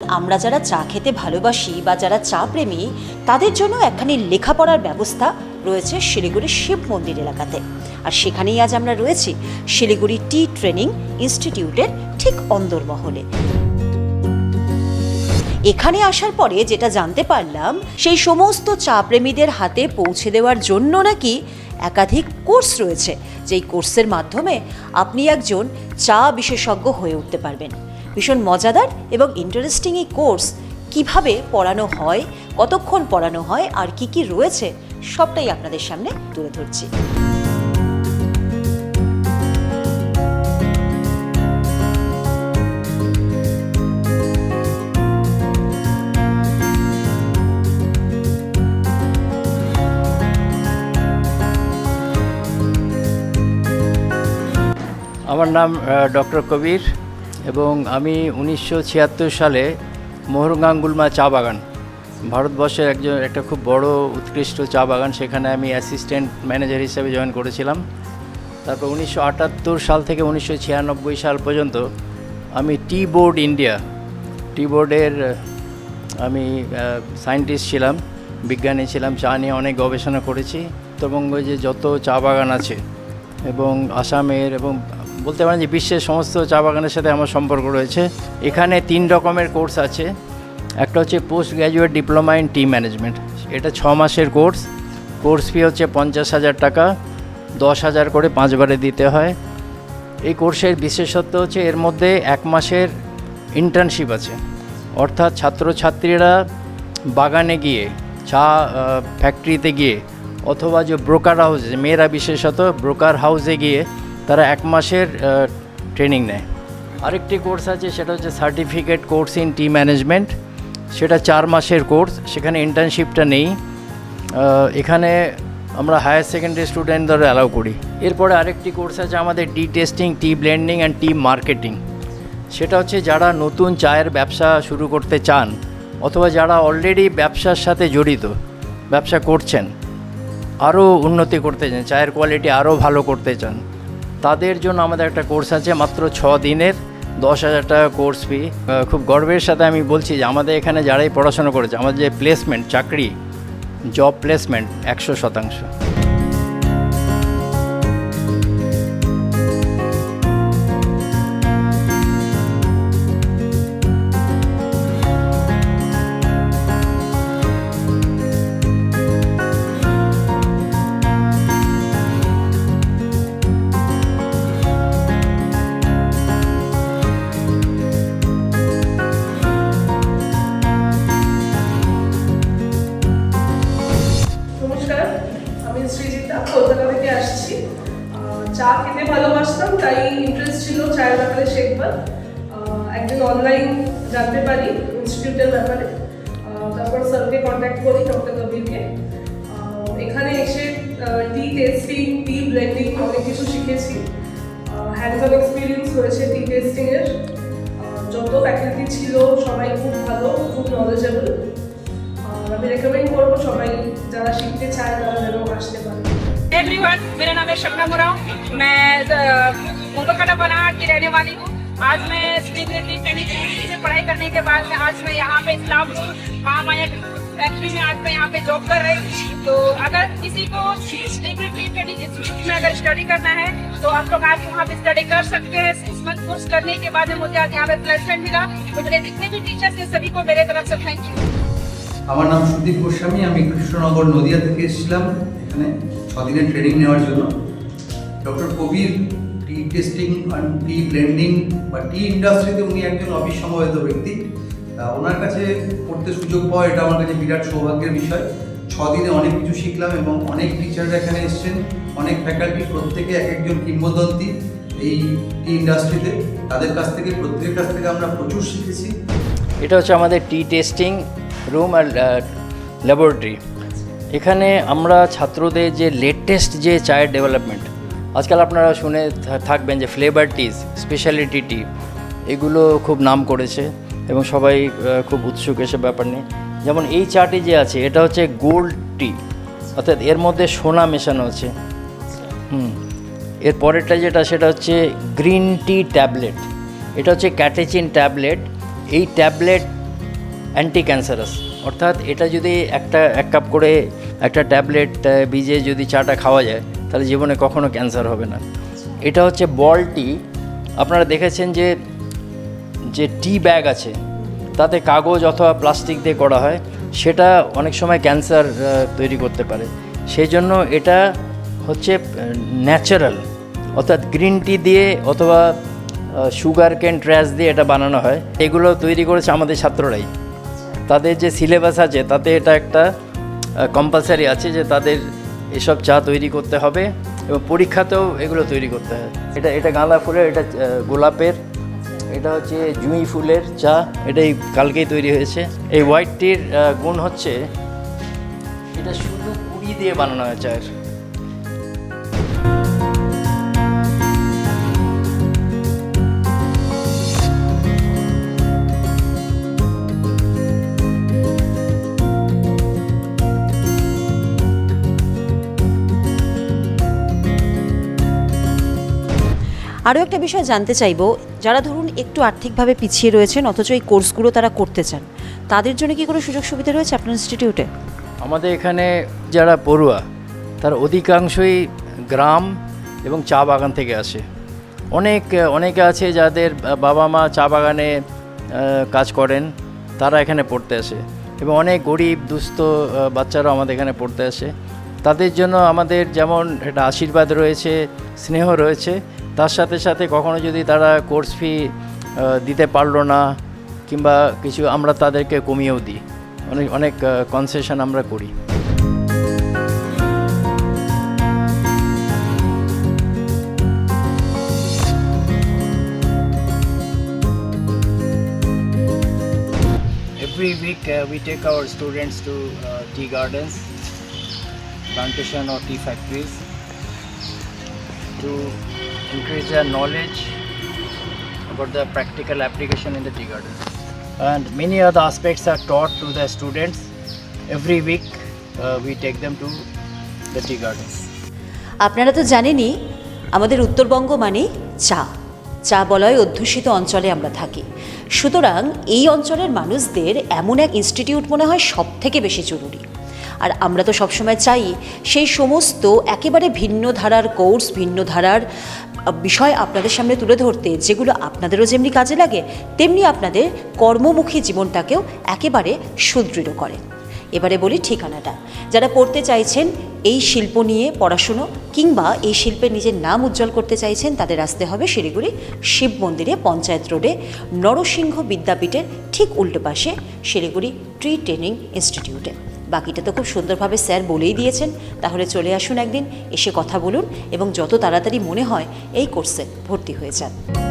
আমরা যারা চা খেতে ভালোবাসি বা যারা চা প্রেমী, তাদের জন্য একখানি লেখাপড়ার ব্যবস্থা রয়েছে শিলিগুড়ির শিব মন্দির এলাকাতে। আর সেখানেই আজ আমরা রয়েছি শিলিগুড়ি টি ট্রেনিং ইনস্টিটিউটের ঠিক অন্দরমহলে। এখানে আসার পরে যেটা জানতে পারলাম, সেই সমস্ত চা প্রেমীদের হাতে পৌঁছে দেওয়ার জন্য নাকি একাধিক কোর্স রয়েছে, যেই কোর্সের মাধ্যমে আপনি একজন চা বিশেষজ্ঞ হয়ে উঠতে পারবেন। ভীষণ মজাদার এবং ইন্টারেস্টিং এই কোর্স কীভাবে পড়ানো হয়, কতক্ষণ পড়ানো হয়, আর কি কি রয়েছে, সবটাই আপনাদের সামনে তুলে ধরছি। আমার নাম ডক্টর কবির। এবং আমি উনিশশো ছিয়াত্তর সালে মোহরগাঙ্গুলমা চা বাগান, ভারতবর্ষের একজন, একটা খুব বড়, উৎকৃষ্ট চা বাগান, সেখানে আমি অ্যাসিস্ট্যান্ট ম্যানেজার হিসেবে জয়েন করেছিলাম। তারপর উনিশশো আটাত্তর সাল থেকে উনিশশো ছিয়ানব্বই সাল পর্যন্ত আমি টি বোর্ড ইন্ডিয়া, টি বোর্ডের আমি সায়েন্টিস্ট ছিলাম, বিজ্ঞানী ছিলাম, চা নিয়ে অনেক গবেষণা করেছি। উত্তরবঙ্গে যে যত চা বাগান আছে এবং আসামের এবং বলতে পারেন যে বিশ্বের সমস্ত চা বাগানের সাথে আমার সম্পর্ক রয়েছে। এখানে তিন রকমের কোর্স আছে। একটা হচ্ছে post graduate diploma in tea management. এটা ছ মাসের কোর্স। কোর্স ফি হচ্ছে পঞ্চাশ হাজার টাকা। দশ হাজার করে পাঁচবারে দিতে হয়। এই কোর্সের বিশেষত্ব হচ্ছে এর মধ্যে এক মাসের ইন্টার্নশিপ আছে। অর্থাৎ ছাত্রছাত্রীরা বাগানে গিয়ে, চা ফ্যাক্টরিতে গিয়ে অথবা যে ব্রোকার হাউসে মেয়েরা বিশেষত ব্রোকার হাউসে গিয়ে তারা এক মাসের ট্রেনিং নেয়। আরেকটি কোর্স আছে, সেটা হচ্ছে certificate course in tea management সেটা চার মাসের কোর্স সেখানে ইন্টার্নশিপটা নেই। এখানে আমরা হায়ার সেকেন্ডারি স্টুডেন্টদের অ্যালাউ করি। এরপরে আরেকটি কোর্স আছে আমাদের tea tasting tea blending and tea marketing সেটা হচ্ছে যারা নতুন চায়ের ব্যবসা শুরু করতে চান, অথবা যারা অলরেডি ব্যবসার সাথে জড়িত, ব্যবসা করছেন, আরও উন্নতি করতে চান, চায়ের কোয়ালিটি আরও ভালো করতে চান। তাদের জন্য আমাদের একটা কোর্স আছে, মাত্র ছ দিনের, দশ হাজার টাকা কোর্স ফি খুব গর্বের সাথে আমি বলছি যে আমাদের এখানে যারাই পড়াশোনা করেছে, আমাদের যে প্লেসমেন্ট চাকরি জব প্লেসমেন্ট একশো শতাংশ। আমি কলকাতা থেকে আসছি। চা খেতে ভালোবাসতাম, তাই ইন্টারেস্ট ছিল চায়ের ব্যাপারে শেখবার। একদিন অনলাইন জানতে পারি ইনস্টিটিউটের ব্যাপারে। তারপর স্যারকে কন্ট্যাক্ট করি ডক্টর কবিরকে। এখানে এসে টি টেস্টিং টি ব্লেন্ডিং অনেক কিছু শিখেছি। হ্যান্ডস অন এক্সপিরিয়েন্স হয়েছে টি টেস্টিংয়ের যত ফ্যাকাল্টি ছিল, সবাই খুব ভালো, খুব নলেজেবল আমি রেকমেন্ড করব সবাই, যারা শিখতে চায়, তারা যেন আসতে পারে। एवरीवन मेरा नाम है शबनम उराव मैं मुंबई बना की रहने वाली हूँ आज मैं स्टेबिलिटी ट्रेनिंग से पढ़ाई करने के बाद में आज मैं यहाँ पे इस्लामपुर महामाया फैक्ट्री में आज मैं यहाँ पे जॉब कर रही हूँ तो अगर किसी को स्टेबिलिटी ट्रेनिंग इंस्टीट्यूट में अगर स्टडी करना है तो आप लोग आके वहाँ पे स्टडी कर सकते हैं सिक्स मंथ कोर्स करने के बाद में मुझे आज यहाँ पे प्लेसमेंट मिला तो मेरे जितने भी टीचर्स हैं सभी को मेरे तरफ से थैंक यू আমার নাম সুদীপ গোস্বামী আমি কৃষ্ণনগর নদিয়া থেকে এসেছিলাম এখানে ছদিনের ট্রেনিং নেওয়ার জন্য। Doctor Kabir tea tasting tea blending বা টি ইন্ডাস্ট্রিতে উনি একজন অবিসম্ভাবিত ব্যক্তি। ওনার কাছে পড়তে সুযোগ পাওয়া এটা আমার কাছে বিরাট সৌভাগ্যের বিষয়। ছদিনে অনেক কিছু শিখলাম এবং অনেক টিচাররা এখানে এসছেন। অনেক ফ্যাকাল্টি প্রত্যেকে এক একজন কিংবদন্তি এই টি ইন্ডাস্ট্রিতে তাদের কাছ থেকে, প্রত্যেকের কাছ থেকে আমরা প্রচুর শিখেছি। এটা হচ্ছে আমাদের টি টেস্টিং রুম আর ল্যাবরেটরি এখানে আমরা ছাত্রদের যে লেটেস্ট যে চায়ের ডেভেলপমেন্ট আজকাল আপনারা শুনে থাকবেন যে ফ্লেভার টিজ স্পেশালিটি টি এগুলো খুব নাম করেছে এবং সবাই খুব উৎসুক এসব ব্যাপার নিয়ে। যেমন এই চাটি যে আছে, এটা হচ্ছে গোল্ড টি অর্থাৎ এর মধ্যে সোনা মেশানো আছে। হুম, এর পরেরটা যেটা, সেটা হচ্ছে গ্রিন টি ট্যাবলেট এটা হচ্ছে ক্যাটেচিন ট্যাবলেট এই ট্যাবলেট অ্যান্টি ক্যান্সারাস অর্থাৎ এটা যদি একটা, এক কাপ করে একটা ট্যাবলেট বীজে যদি চাটা খাওয়া যায়, তাহলে জীবনে কখনো ক্যান্সার হবে না। এটা হচ্ছে বল টি। আপনারা দেখেছেন যে যে টি ব্যাগ আছে, তাতে কাগজ অথবা প্লাস্টিক দিয়ে করা হয়, সেটা অনেক সময় ক্যান্সার তৈরি করতে পারে। সেই জন্য এটা হচ্ছে ন্যাচারাল। অর্থাৎ গ্রিন টি দিয়ে অথবা সুগার ক্যান ট্র্যাশ দিয়ে এটা বানানো হয়, এগুলো তৈরি করেছে আমাদের ছাত্ররাই। তাদের যে সিলেবাস আছে, তাতে এটা একটা কম্পালসারি আছে যে তাদের এসব চা তৈরি করতে হবে এবং পরীক্ষাতেও এগুলো তৈরি করতে হয়। এটা এটা গাঁদা ফুলের, এটা গোলাপের, এটা হচ্ছে জুঁই ফুলের চা, এটাই কালকেই তৈরি হয়েছে। এই হোয়াইট টির গুণ হচ্ছে, এটা শুধু কুড়ি দিয়ে বানানো হয় চায়ের। আরও একটা বিষয় জানতে চাইব, যারা ধরুন একটু আর্থিকভাবে পিছিয়ে রয়েছেন, অথচ এই কোর্সগুলো তারা করতে চান, তাদের জন্য কি কোনো সুযোগ সুবিধা রয়েছে আপনার ইনস্টিটিউটে? আমাদের এখানে যারা পড়ুয়া, তার অধিকাংশই গ্রাম এবং চা বাগান থেকে আসে। অনেক, অনেকে আছে যাদের বাবা মা চা বাগানে কাজ করেন, তারা এখানে পড়তে আসে। এবং অনেক গরিব, দুস্থ বাচ্চারাও আমাদের এখানে পড়তে আসে। তাদের জন্য আমাদের যেমন একটা আশীর্বাদ রয়েছে, স্নেহ রয়েছে তার সাথে সাথে কখনো যদি তারা কোর্স ফি দিতে পারল না কিংবা কিছু আমরা তাদেরকে কমিয়েও দিই অনেক অনেক কনসেশন আমরা করি Every week uh, we take our students to uh, tea gardens, plantation or tea factories to increase their knowledge about the practical application in the tea garden. And many other aspects are taught to the students. Every week uh, we take them to the tea gardens. আপনারা তো জানেনই আমাদের উত্তরবঙ্গ মানে চা চা বলয় অধ্যুষিত অঞ্চলে আমরা থাকি সুতরাং এই অঞ্চলের মানুষদের এমন এক ইনস্টিটিউট মনে হয় সব থেকে বেশি জরুরি আর আমরা তো সবসময় চাই সেই সমস্ত একেবারে ভিন্ন ধারার কোর্স ভিন্ন ধারার বিষয় আপনাদের সামনে তুলে ধরতে, যেগুলো আপনাদেরও যেমনি কাজে লাগে, তেমনি আপনাদের কর্মমুখী জীবনটাকেও একেবারে সুদৃঢ় করে। এবারে বলি ঠিকানাটা। যারা পড়তে চাইছেন এই শিল্প নিয়ে পড়াশুনো, কিংবা এই শিল্পে নিজের নাম উজ্জ্বল করতে চাইছেন, তাদের আসতে হবে শিলিগুড়ি শিব মন্দিরে, পঞ্চায়েত রোডে, নরসিংহ বিদ্যাপীঠের ঠিক উল্টো পাশে শিলিগুড়ি ট্রি ট্রেনিং ইনস্টিটিউটে। বাকিটা তো খুব সুন্দরভাবে স্যার বলেই দিয়েছেন। তাহলে চলে আসুন একদিন, এসে কথা বলুন এবং যত তাড়াতাড়ি মনে হয় এই কোর্সে ভর্তি হয়ে যান।